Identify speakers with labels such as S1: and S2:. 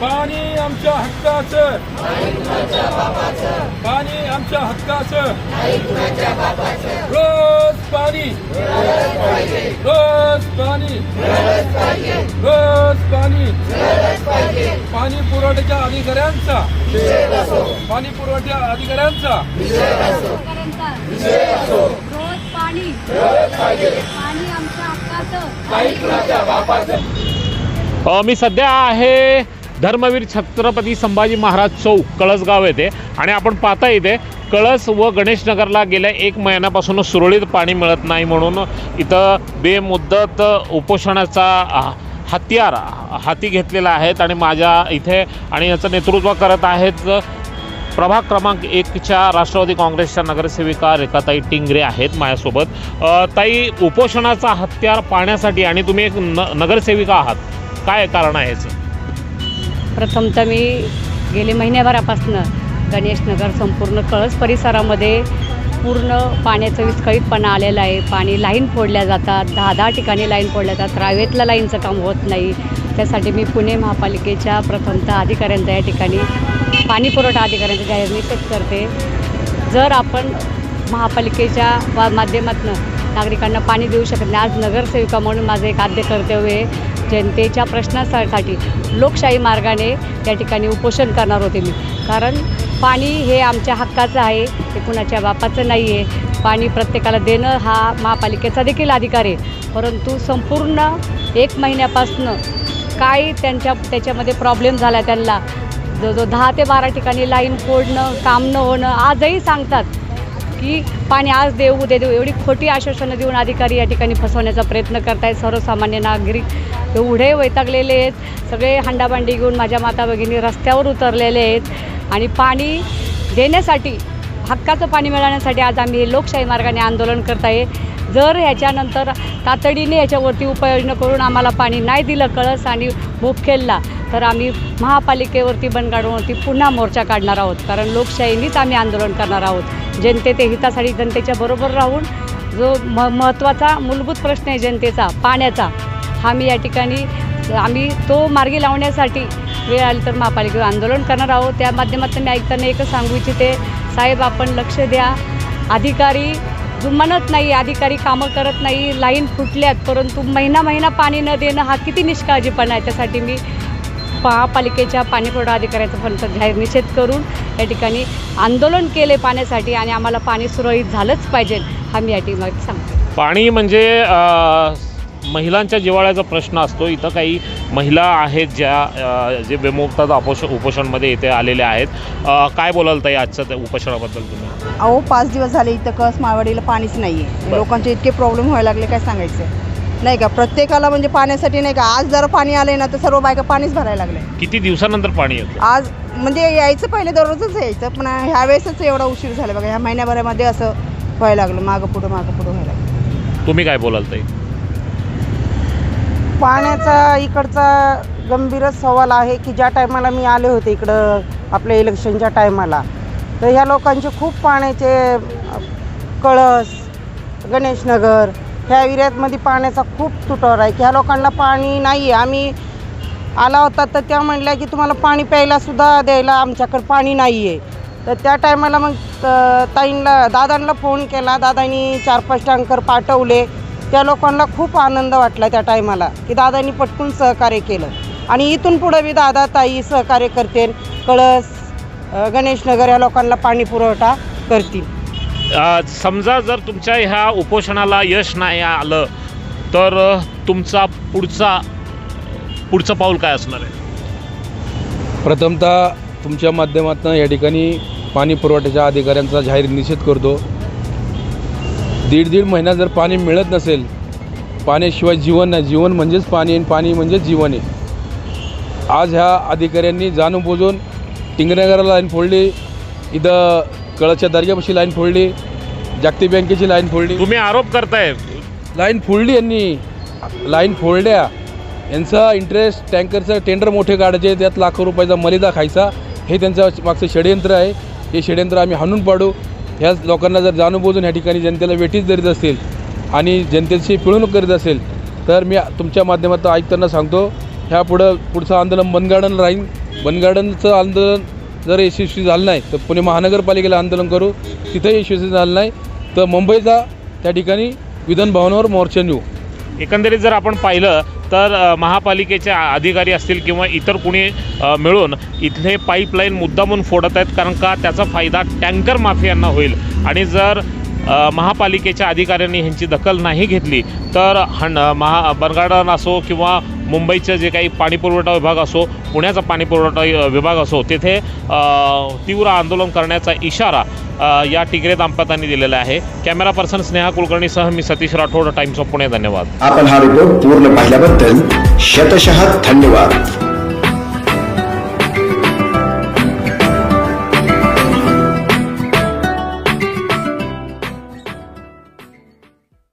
S1: पाणी आमच्या हक्काचं. पाणी आमच्या हक्काचं. रोज पाणी. रोज पाणी. रोज पाणी. पाणी पुरवठ्याच्या अधिकाऱ्यांचा. पाणी पुरवठ्या अधिकाऱ्यांचा.
S2: शेतकऱ्यांचा रोज पाणी. पाणी आमच्या हक्काचं.
S3: अ, मी सध्या आहे धर्मवीर छत्रपती संभाजी महाराज चौक कळसगाव येथे. आणि आपण पाहता इथे कळस व गणेशनगरला गेल्या एक महिन्यापासून सुरळीत पाणी मिळत नाही म्हणून इथं बेमुद्दत उपोषणाचा हत्यार हाती घेतलेला आहेत आणि माझ्या इथे आणि याचं नेतृत्व करत आहेत प्रभाग क्रमांक एकच्या राष्ट्रवादी काँग्रेसच्या नगरसेविका रेखाताई टिंगरे आहेत माझ्यासोबत. ताई उपोषणाचा हत्यार पाहण्यासाठी आणि तुम्ही एक न नगरसेविका आहात. काय कारण आहे याचं?
S2: प्रथमतः मी गेले महिन्याभरापासनं गणेशनगर संपूर्ण कळस परिसरामध्ये पूर्ण पाण्याचं विस्कळीतपणा आलेलं आहे. पाणी लाईन फोडल्या जातात दहा दहा ठिकाणी लाईन फोडल्या जातात. रावेतला लाईनचं काम होत नाही. त्यासाठी मी पुणे महापालिकेच्या प्रथमतः अधिकाऱ्यांचा या ठिकाणी पाणी पुरवठा अधिकाऱ्यांचा जाहीर निषेध करते. जर आपण महापालिकेच्या वा माध्यमातून नागरिकांना पाणी देऊ शकत नाही आज नगरसेविका म्हणून माझं एक आद्य कर्तव्य आहे. जनतेच्या प्रश्नासाठी लोकशाही मार्गाने या ठिकाणी उपोषण करणार होते मी. कारण पाणी हे आमच्या हक्काचं आहे ते कुणाच्या बापाचं नाही आहे पाणी प्रत्येकाला देणं हा महापालिकेचा देखील अधिकार आहे. परंतु संपूर्ण एक महिन्यापासनं काय त्यांच्या त्याच्यामध्ये प्रॉब्लेम झाला त्यांना? जो जो दहा ते बारा ठिकाणी लाईन फोडणं काम न होणं आजही सांगतात. की पाणी आज देऊ उद्या देऊ एवढी खोटी आश्वासनं देऊन अधिकारी या ठिकाणी फसवण्याचा प्रयत्न करतायत. सर्वसामान्य नागरिक एवढे वैतागलेले आहेत. सगळे हंडाबांडी घेऊन माझ्या माता भगिनी रस्त्यावर उतरलेले आहेत. आणि पाणी देण्यासाठी हक्काचं पाणी मिळवण्यासाठी आज आम्ही हे लोकशाही मार्गाने आंदोलन करत आहे जर ह्याच्यानंतर तातडीने याच्यावरती उपाययोजना करून आम्हाला पाणी नाही दिलं कळस आणि मुखेलला तर आम्ही महापालिकेवरती बनगाडूवरती पुन्हा मोर्चा काढणार आहोत. कारण लोकशाहीनीच आम्ही आंदोलन करणार आहोत. जनते ते हितासाठी जनतेच्या बरोबर राहून जो म महत्त्वाचा मूलभूत प्रश्न आहे जनतेचा पाण्याचा हा मी या ठिकाणी आम्ही तो मार्गी लावण्यासाठी वेळ आली तर महापालिकेवर आंदोलन करणार आहोत. त्या माध्यमातून मी ऐकताना एकच सांगू इच्छिते साहेब आपण लक्ष द्या. अधिकारी म्हणत नाही अधिकारी कामं करत नाही लाईन फुटल्यात परंतु महिना महिना पाणी न देणं हा किती निष्काळजीपणा आहे त्यासाठी मी महापालिकेच्या पाणीपुरवठा अधिकाऱ्याचा पण जाहीर निषेध करून या ठिकाणी आंदोलन केले पाण्यासाठी आणि आम्हाला पाणी सुरळीत झालंच पाहिजे हा मी या ठिकाणी सांगते.
S3: पाणी म्हणजे महिलांच्या जिवाळ्याचा प्रश्न असतो. इथं काही महिला आहेत ज्या जे बेमुक्तात उपोष उपोषणमध्ये इथे आलेल्या आहेत. काय बोलाल ताई आजच्या त्या उपोषणाबद्दल तुम्ही?
S4: अहो पाच दिवस झाले इथं कस माळवाडीला पाणीच नाही आहे. लोकांचे इतके प्रॉब्लेम व्हायला लागले काय सांगायचं? नाही का? प्रत्येकाला म्हणजे पाण्यासाठी नाही का? आज जर पाणी आले ना तर सर्व बायका पाणीच भरायला लागले
S3: किती दिवसानंतर पाणी येतं?
S4: आज म्हणजे यायचं पहिले दररोजच यायचं. पण ह्या वेळेसच एवढा उशीर झाला. बघा ह्या महिन्याभरामध्ये असं व्हायला लागलं. मागं पुढं मागं पुढं व्हायला लागलं.
S3: तुम्ही काय बोलाल ताई?
S5: पाण्याचा इकडचा गंभीरच सवाल आहे की ज्या टायमाला मी आले होते इकडं आपल्या इलेक्शनच्या टायमाला तर ह्या लोकांचे खूप पाण्याचे कळस गणेशनगर ह्या एरियातमध्ये पाण्याचा खूप तुटवर आहे की ह्या लोकांना पाणी नाही आहे आम्ही आला होता तर त्या म्हणल्या की तुम्हाला पाणी प्यायलासुद्धा द्यायला आमच्याकडे पाणी नाही आहे तर त्या टायमाला मग ताईंना दादांना फोन केला दादांनी चार पाच टँकर पाठवले. त्या लोकांना खूप आनंद वाटला त्या टायमाला की दादांनी पटकून सहकार्य केलं. आणि इथून पुढं बी दादा ताई सहकार्य करतील कळस गणेशनगर या लोकांना पाणी पुरवठा करतील.
S3: अ, समजा जर तुमच्या ह्या उपोषणाला यश नाही आलं तर तुमचा पुढचा पुढचं पाऊल काय असणार आहे?
S6: प्रथमतः तुमच्या माध्यमातून या ठिकाणी पाणी पुरवठ्याच्या अधिकाऱ्यांचा जाहीर निषेध करतो. दीड दीड महिना जर पाणी मिळत नसेल पाण्याशिवाय जीवन नाही. जीवन म्हणजेच पाणी आणि पाणी म्हणजेच जीवन आहे. आज ह्या अधिकाऱ्यांनी जाणून बुजून टिंगनगरला लाईन फोडली इथं कळच्या दर्ग्यापाशी लाईन फोडली जागतिक बँकेची लाईन फोडली.
S3: तुम्ही आरोप करताय.
S6: लाईन फोडली यांनी. लाईन फोडल्या. यांचा इंटरेस्ट टँकरचं टेंडर मोठे काढायचे त्यात लाखो रुपयाचा मलिदा खायचा हे त्यांचं मागचं षडयंत्र आहे. हे षडयंत्र आम्ही हाणून पाडू. ह्याच लोकांना जर जाणूनबुजून ह्या ठिकाणी जनतेला वेठीच धरीत असतील आणि जनतेची पिळवणूक करीत असेल तर मी तुमच्या माध्यमातून ऐकताना सांगतो ह्या पुढं पुढचं आंदोलन बनगार्डन राहील बनगार्डनचं आंदोलन जर यशस्वी झालं नाही तर पुणे महानगरपालिकेला आंदोलन करू. तिथं यशस्वी झालं नाही तर मुंबईचा त्या ठिकाणी विधान भवनावर मोर्चा नेऊ.
S3: एकंदरीत जर आपण पाहिलं तर महापालिकेचे अधिकारी असतील किंवा इतर कुणी मिळून इथले पाईपलाईन मुद्दामून फोडत आहेत कारण का त्याचा फायदा टँकर माफियांना होईल. आणि जर महापालिकेच्या अधिकाऱ्यांनी ह्यांची दखल नाही घेतली तर हण महा बनगार्डन असो किंवा मुंबईचं जे काही पाणीपुरवठा विभाग असो पुण्याचा पाणीपुरवठा विभाग असो तेथे तीव्र आंदोलन करण्याचा इशारा या टिगरे दाम्पत्यांनी दिलेला आहे. कॅमेरा पर्सन स्नेहा कुलकर्णीसह मी सतीश राठोड टाइम्स ऑफ पुणे धन्यवाद.
S7: आपण हा रिपोर्ट पूर्ण पाहिल्याबद्दल शतशः धन्यवाद.